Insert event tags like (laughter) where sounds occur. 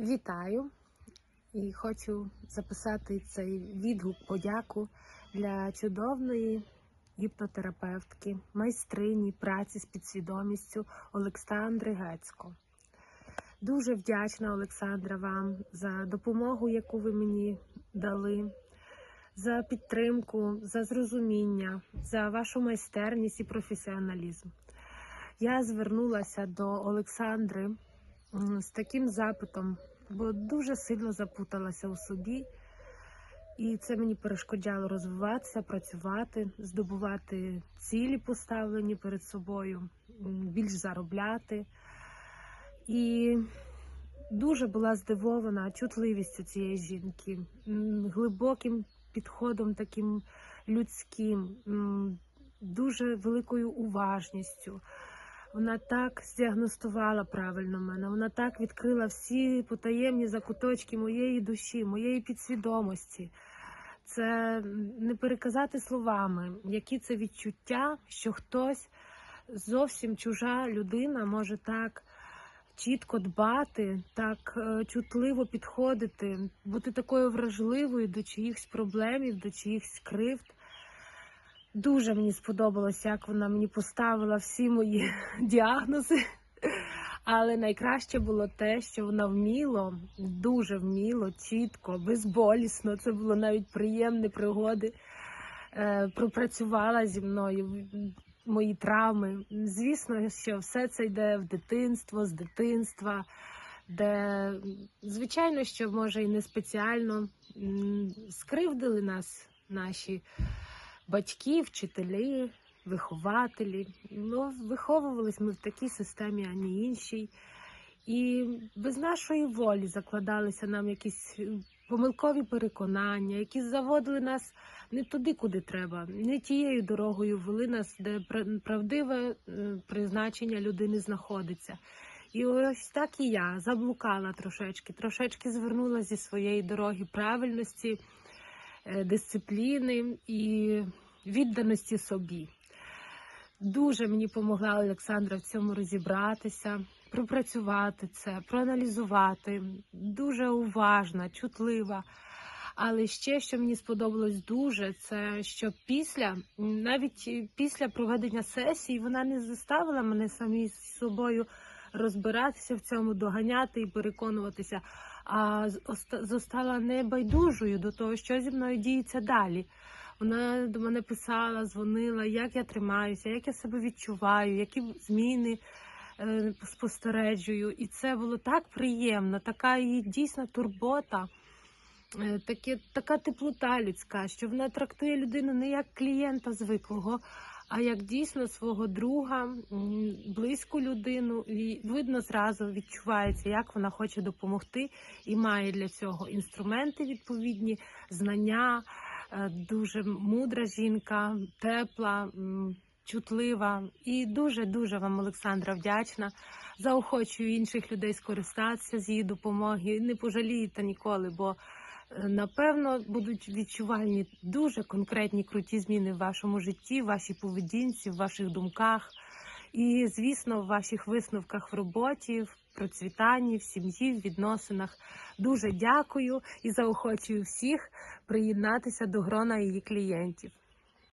Вітаю і хочу записати цей відгук подяку для чудовної гіпнотерапевтки, майстрині праці з підсвідомістю Олександри Гецько. Дуже вдячна, Олександра, вам за допомогу, яку ви мені дали, за підтримку, за зрозуміння, за вашу майстерність і професіоналізм. Я звернулася до Олександри з таким запитом, бо дуже сильно запуталася у собі, і це мені перешкоджало розвиватися, працювати, здобувати цілі, поставлені перед собою, більш заробляти. І дуже була здивована чутливістю цієї жінки, глибоким підходом таким людським, дуже великою уважністю. Вона так здіагностувала правильно мене, вона так відкрила всі потаємні закуточки моєї душі, моєї підсвідомості. Це не переказати словами, які це відчуття, що хтось зовсім чужа людина може так чітко дбати, так е, чутливо підходити, бути такою вражливою до чиїхсь проблемів, до чиїхсь кривд. Дуже мені сподобалося, як вона мені поставила всі мої (laughs) діагнози. Але найкраще було те, що вона вміло, дуже вміло, чітко, безболісно. Це було навіть приємні пригоди. е, Пропрацювала зі мною мої травми. Звісно, що все це йде в дитинство, з дитинства, де, звичайно, що може і не спеціально скривдили нас наші батьки, вчителі, вихователі. Ну, виховувались ми в такій системі, а не іншій. І без нашої волі закладалися нам якісь е, помилкові переконання, які заводили нас не туди, куди треба, не тією дорогою вели нас, де правдиве е, призначення людини знаходиться. І ось так і я заблукала трошечки, трошечки звернула зі своєї дороги правильності, дисципліни і відданості собі. Дуже мені допомогла Олександра в цьому розібратися, пропрацювати це, проаналізувати. Дуже уважна, чутлива. Але ще що мені сподобалось дуже, це що після, навіть після проведення сесії, вона не заставила мене самі з собою розбиратися в цьому, доганяти і переконуватися, а зостала небайдужою до того, що зі мною діється далі. Вона до мене писала, дзвонила, як я тримаюся, як я себе відчуваю, які зміни е, спостережую. І це було так приємно, така її дійсна турбота, е, таке, така теплота людська, що вона трактує людину не як клієнта звиклого, а як дійсно свого друга, близьку людину. І видно зразу відчувається, як вона хоче допомогти і має для цього інструменти відповідні, знання. Е, Дуже мудра жінка, тепла, чутлива і дуже дуже вам, Олександра, вдячна. Заохочую інших людей скористатися з її допомоги. Не пожалієте ніколи, бо е, напевно будуть відчувальні дуже конкретні круті зміни в вашому житті, в вашій поведінці, в ваших думках. І, звісно, в ваших висновках в роботі, в процвітанні, в сім'ї, в відносинах. Дуже дякую і заохочую всіх приєднатися до грона її клієнтів.